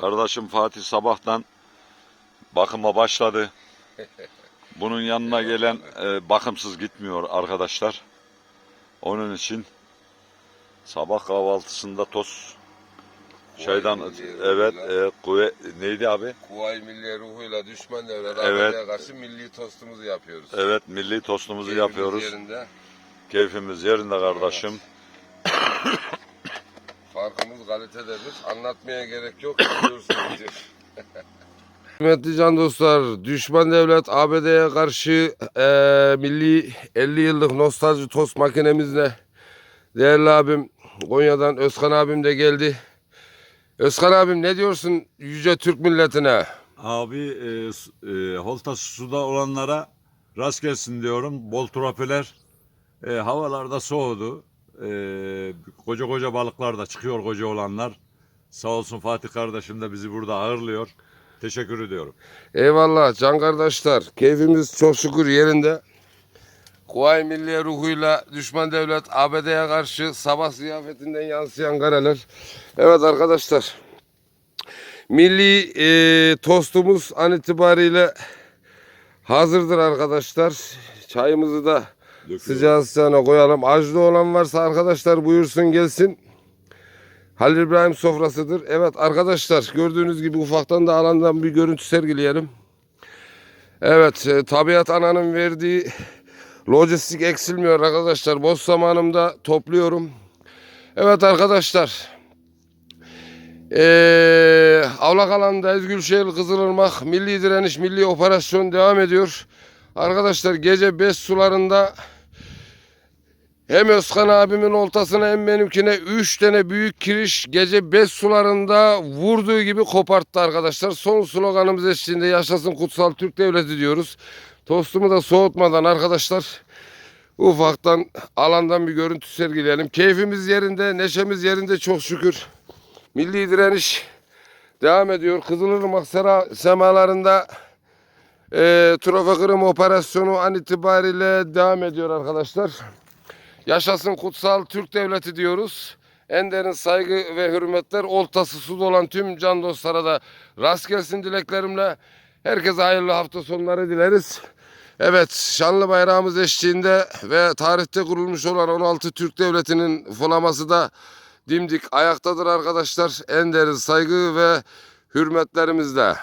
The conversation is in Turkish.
Kardeşim Fatih sabahtan bakıma başladı. Bunun yanına gelen e, bakımsız gitmiyor arkadaşlar. Onun için sabah kahvaltısında toz şeyden evet e, kuvve neydi abi? Kuvay milli ruhuyla düşman devlet Evet. Karşı milli tostumuzu yapıyoruz. Evet milli tostumuzu Keyfimiz yapıyoruz. Yerinde. Keyfimiz yerinde kardeşim. Farkımız kalitededir. Anlatmaya gerek yok. Biliyorsunuz. Kıymetli can dostlar, düşman devlet ABD'ye karşı eee, milli 50 yıllık nostalji tost makinemizle değerli abim Konya'dan Özkan abim de geldi. Özkan abim ne diyorsun yüce Türk milletine? Abi e, su- e, Holta suda olanlara rast gelsin diyorum. Bol tropeler. E, havalarda soğudu. E, koca koca balıklar da çıkıyor koca olanlar. Sağ olsun Fatih kardeşim de bizi burada ağırlıyor. Teşekkür ediyorum. Eyvallah can kardeşler. Keyfimiz çok şükür yerinde. Kuvayi Milliye ruhuyla düşman devlet ABD'ye karşı sabah ziyafetinden yansıyan kareler. Evet arkadaşlar. Milli e, tostumuz an itibariyle hazırdır arkadaşlar. Çayımızı da sıcağı sıcağına koyalım. Acılı olan varsa arkadaşlar buyursun gelsin. Halil İbrahim sofrasıdır. Evet arkadaşlar gördüğünüz gibi ufaktan da alandan bir görüntü sergileyelim. Evet e, tabiat ananın verdiği lojistik eksilmiyor arkadaşlar. Boş zamanımda topluyorum. Evet arkadaşlar. Ee, Avlak alanda Ezgülşehir Kızılırmak milli direniş milli operasyon devam ediyor. Arkadaşlar gece 5 sularında hem Özkan abimin oltasına hem benimkine 3 tane büyük kiriş gece 5 sularında vurduğu gibi koparttı arkadaşlar. Son sloganımız eşliğinde yaşasın kutsal Türk devleti diyoruz. Tostumu da soğutmadan arkadaşlar ufaktan alandan bir görüntü sergileyelim. Keyfimiz yerinde, neşemiz yerinde çok şükür. Milli direniş devam ediyor. Kızılırmak semalarında e, trofe kırım operasyonu an itibariyle devam ediyor arkadaşlar. Yaşasın kutsal Türk devleti diyoruz. En derin saygı ve hürmetler oltası suda olan tüm can dostlara da rast gelsin dileklerimle. Herkese hayırlı hafta sonları dileriz. Evet şanlı bayrağımız eşliğinde ve tarihte kurulmuş olan 16 Türk devletinin flaması da dimdik ayaktadır arkadaşlar. En derin saygı ve hürmetlerimizle.